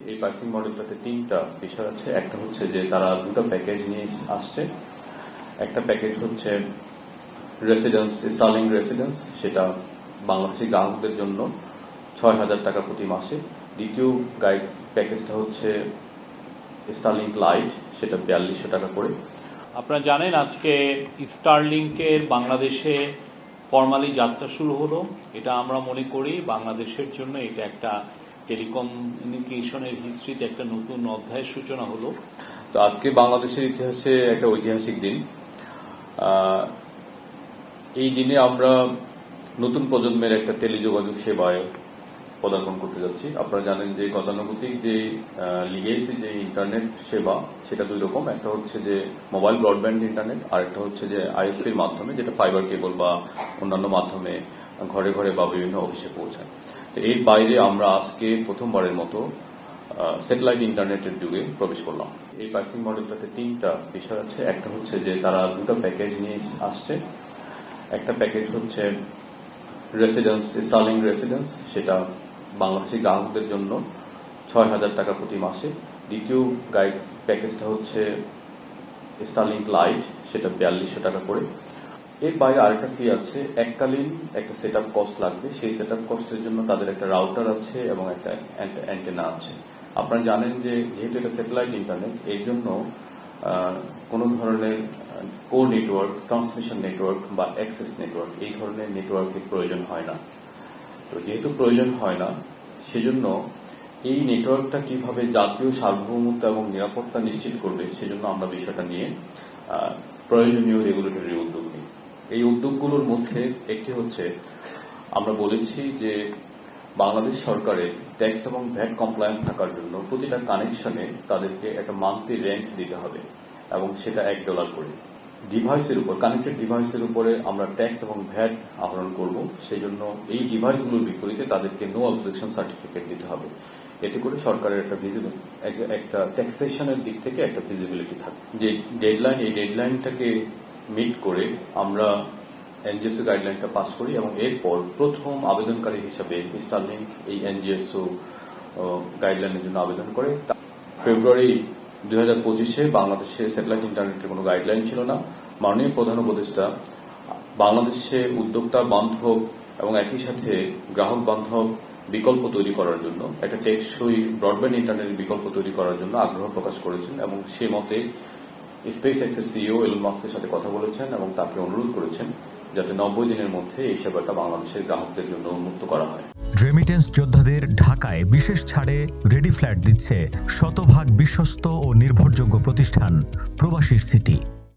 এই প্রাইসিং মডেলটাতে তিনটা বিষয় আছে। একটা হচ্ছে যে তারা দুটো প্যাকেজ নিয়ে আসছে। একটা প্যাকেজ হচ্ছে রেসিডেন্স স্টার্লিং রেসিডেন্স সেটা বাংলাদেশি গ্রাহকদের জন্য ছয় হাজার টাকা প্রতি মাসে। দ্বিতীয় গাইড প্যাকেজটা হচ্ছে স্টার্লিং লাইট সেটা বিয়াল্লিশশো টাকা করে। আপনারা জানেন আজকে স্টারলিংকের বাংলাদেশে ফর্মালি যাত্রা শুরু হলো। এটা আমরা মনে করি বাংলাদেশের জন্য এটা একটা টেলিকমিউনিকেশনের হিস্ট্রিতে একটা নতুন অধ্যায়ের সূচনা হলো। তো আজকে বাংলাদেশের ইতিহাসে একটা ঐতিহাসিক দিন। এই দিনে আমরা নতুন প্রজন্মের একটা টেলিযোগাযোগ সেবায় পদার্পণ করতে যাচ্ছি। আপনারা জানেন যে গতানুগতিক যে লিগেসি যে ইন্টারনেট সেবা, সেটা দুই রকম। একটা হচ্ছে যে মোবাইল ব্রডব্যান্ড ইন্টারনেট আর একটা হচ্ছে যে আইএসপির মাধ্যমে, যেটা ফাইবার কেবল বা অন্যান্য মাধ্যমে ঘরে ঘরে বা বিভিন্ন অফিসে পৌঁছায়। এর বাইরে আমরা আজকে প্রথমবারের মতো স্যাটেলাইট ইন্টারনেটের যুগে প্রবেশ করলাম। এই প্রাইসিং মডেলটাতে তিনটা বিষয় আছে। একটা হচ্ছে যে তারা দুটো প্যাকেজ নিয়ে আসছে। একটা প্যাকেজ হচ্ছে রেসিডেন্স স্টার্লিং রেসিডেন্স সেটা বাংলাদেশি গ্রাহকদের জন্য ছয় হাজার টাকা প্রতি মাসে। দ্বিতীয় গাইড প্যাকেজটা হচ্ছে স্টার্লিং লাইট সেটা বিয়াল্লিশশো টাকা করে। এর বাইরে আরেকটা ফি আছে। এককালীন একটা সেট আপ কস্ট লাগবে। সেই সেট আপ কস্টের জন্য তাদের একটা রাউটার আছে এবং একটা অ্যান্টেনা আছে। আপনারা জানেন যে যেহেতু এটা স্যাটেলাইট ইন্টারনেট এর জন্য কোনো ধরনের কো নেটওয়ার্ক ট্রান্সমিশন নেটওয়ার্ক বা অ্যাক্সেস নেটওয়ার্ক এই ধরনের নেটওয়ার্কের প্রয়োজন হয় না। তো যেহেতু প্রয়োজন হয় না, সেজন্য এই নেটওয়ার্কটা কীভাবে জাতীয় সার্বভৌমত্ব এবং নিরাপত্তা নিশ্চিত করবে, সেজন্য আমরা বিষয়টা নিয়ে প্রয়োজনীয় রেগুলেটরি উদ্যোগ এই উদ্যোগগুলোর মধ্যে একটি হচ্ছে, আমরা বলেছি যে বাংলাদেশ সরকারের ট্যাক্স এবং ভ্যাট কমপ্লায়েন্স থাকার জন্য প্রতিটা কানেকশনে তাদেরকে একটা মান্থলি রেন্ট দিতে হবে এবং সেটা এক ডলার করে। ডিভাইসের উপর কানেক্টেড ডিভাইসের উপরে আমরা ট্যাক্স এবং ভ্যাট আহরণ করব। সেই জন্য এই ডিভাইসগুলোর বিপরীতে তাদেরকে নো অবজেকশন সার্টিফিকেট দিতে হবে। এতে করে সরকারের একটা ভিজিবল একটা ট্যাক্সেশনের দিক থেকে একটা ভিজিবিলিটি থাকে যে ডেডলাইন এই ডেডলাইনটাকে মিট করে আমরা এনজিএসও গাইডলাইনটা পাস করি এবং এরপর প্রথম আবেদনকারী হিসাবে স্টারলিংক এই এনজিএসও গাইডলাইনের জন্য আবেদন করে। ফেব্রুয়ারি দুই হাজার পঁচিশে বাংলাদেশে স্যাটেলাইট ইন্টারনেটের কোনো গাইডলাইন ছিল না। মাননীয় প্রধান উপদেষ্টা, বাংলাদেশে উদ্যোক্তা বান্ধব এবং একই সাথে গ্রাহক বান্ধব বিকল্প তৈরি করার জন্য, একটা টেকসই ব্রডব্যান্ড ইন্টারনেট বিকল্প তৈরি করার জন্য আগ্রহ প্রকাশ করেছেন এবং সে মতে স্পেস এক্সের সিইও এলন মাস্কের সাথে কথা বলেছেন এবং তাকে অনুরোধ করেছেন যাতে নব্বই দিনের মধ্যে এই সেবাটা বাংলাদেশের গ্রাহকদের জন্য উন্মুক্ত করা হয়। রেমিটেন্স যোদ্ধাদের ঢাকায় বিশেষ ছাড়ে রেডি ফ্ল্যাট দিচ্ছে শতভাগ বিশ্বস্ত ও নির্ভরযোগ্য প্রতিষ্ঠান প্রবাসীর সিটি।